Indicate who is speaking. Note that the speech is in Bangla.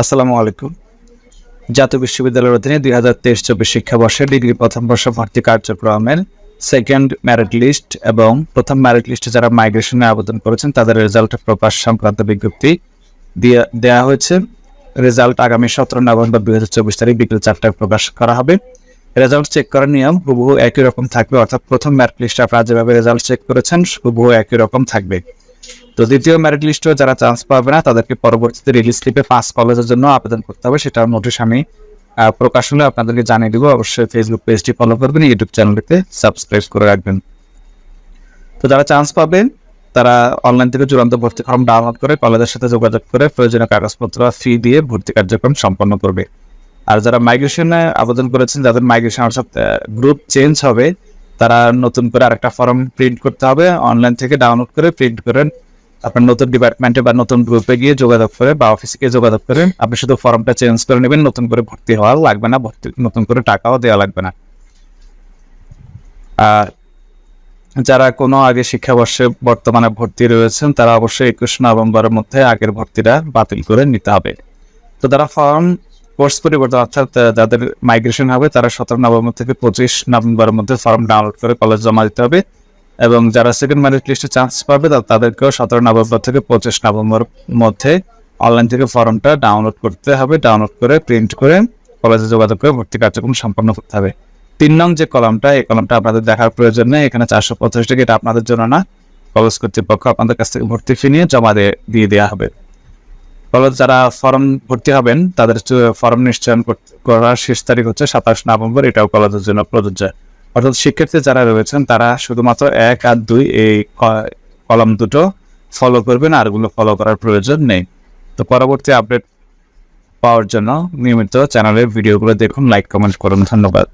Speaker 1: আসসালামু আলাইকুম। জাতীয় বিশ্ববিদ্যালয়ের অধীনে দুই হাজার তেইশ চব্বিশ শিক্ষাবর্ষে ডিগ্রি প্রথম বর্ষ ভর্তি কার্যক্রমের সেকেন্ড ম্যারিট লিস্ট এবং প্রথম ম্যারিট লিস্টে যারা মাইগ্রেশনে আবেদন করেছেন, তাদের রেজাল্ট প্রকাশ সংক্রান্ত বিজ্ঞপ্তি দিয়ে দেওয়া হয়েছে। রেজাল্ট আগামী সতেরো নভেম্বর দুই হাজার চব্বিশ তারিখ বিকেল চারটায় প্রকাশ করা হবে। রেজাল্ট চেক করার নিয়ম হুবহু একই রকম থাকবে, অর্থাৎ প্রথম ম্যারিট লিস্টে আপনারা যেভাবে রেজাল্ট চেক করেছেন, হুবহু একই রকম থাকবে। তো দ্বিতীয় মেরিট লিস্টেও যারা চান্স পাবে না, তাদেরকে পরবর্তীতে রিলিজ স্লিপে ফার্স্ট কলেজের জন্য আবেদন করতে হবে। সেটা নোটিশ আমি প্রকাশ হলে আপনাদেরকে জানিয়ে দিব। অবশ্যই ফেসবুক পেজটি ফলো করবেন ইউটিউব চ্যানেলটিতে সাবস্ক্রাইব করে রাখবেন। তো যারা চান্স পাবেন তারা অনলাইন থেকে চূড়ান্ত ভর্তি ফর্ম ডাউনলোড করে কলেজের সাথে যোগাযোগ করে প্রয়োজনীয় কাগজপত্র ফি দিয়ে ভর্তি কার্যক্রম সম্পন্ন করবে। আর যারা মাইগ্রেশনে আবেদন করেছেন, যাদের মাইগ্রেশন গ্রুপ চেঞ্জ হবে তারা নতুন করে আরেকটা ফর্ম প্রিন্ট করতে হবে অনলাইন থেকে ডাউনলোড করে প্রিন্ট করেন। আপনার নতুন ডিপার্টমেন্টে বা নতুন গ্রুপে গিয়ে যোগাযোগ করে বা অফিসে গিয়ে যোগাযোগ করে, আপনি শুধু ফর্মটা চেঞ্জ করে নেবেন, নতুন করে ভর্তি হওয়া লাগবে না, ভর্তি, নতুন করে টাকাও দেওয়া লাগবে না। আর যারা কোনো আগে শিক্ষাবর্ষে বর্তমানে ভর্তি রয়েছেন, তারা অবশ্যই একুশ নভেম্বরের মধ্যে আগের ভর্তিটা বাতিল করে নিতে হবে। তো তারা ফর্ম কোর্স পরিবর্তন অর্থাৎ যাদের মাইগ্রেশন হবে, তারা সতেরো নভেম্বর থেকে পঁচিশ নভেম্বরের মধ্যে ফর্ম ডাউনলোড করে কলেজ জমা দিতে হবে। এবং যারা সেকেন্ড মেরিট লিস্টে চান্স পাবে তাদেরকেও সতেরো নভেম্বর থেকে পঁচিশ নভেম্বর মধ্যে অনলাইন থেকে ফর্মটা ডাউনলোড করতে হবে। ডাউনলোড করে প্রিন্ট করে কলেজে যোগাযোগ করে ভর্তি কার্যক্রম সম্পন্ন করতে হবে। তিন নং যে কলামটা, এই কলামটা আপনাদের দেখার প্রয়োজন নেই। এখানে চারশো পঞ্চাশ টাকা, এটা আপনাদের জন্য না। কলেজ কর্তৃপক্ষ আপনাদের কাছ থেকে ভর্তি ফি নিয়ে জমা দিয়ে দিয়ে দেওয়া হবে। কলেজ যারা ফর্ম ভর্তি হবেন, তাদের ফর্ম নিশ্চয়ন করার শেষ তারিখ হচ্ছে সাতাশ নভেম্বর, এটাও কলেজের জন্য প্রযোজ্য। অর্থাৎ শিক্ষার্থী যারা রয়েছেন, তারা শুধুমাত্র এক আর দুই এই কলম দুটো ফলো করবেন আরগুলো ফলো করার প্রয়োজন নেই। তো পরবর্তী আপডেট পাওয়ার জন্য নিয়মিত চ্যানেলের ভিডিওগুলো দেখুন লাইক কমেন্ট করুন, ধন্যবাদ।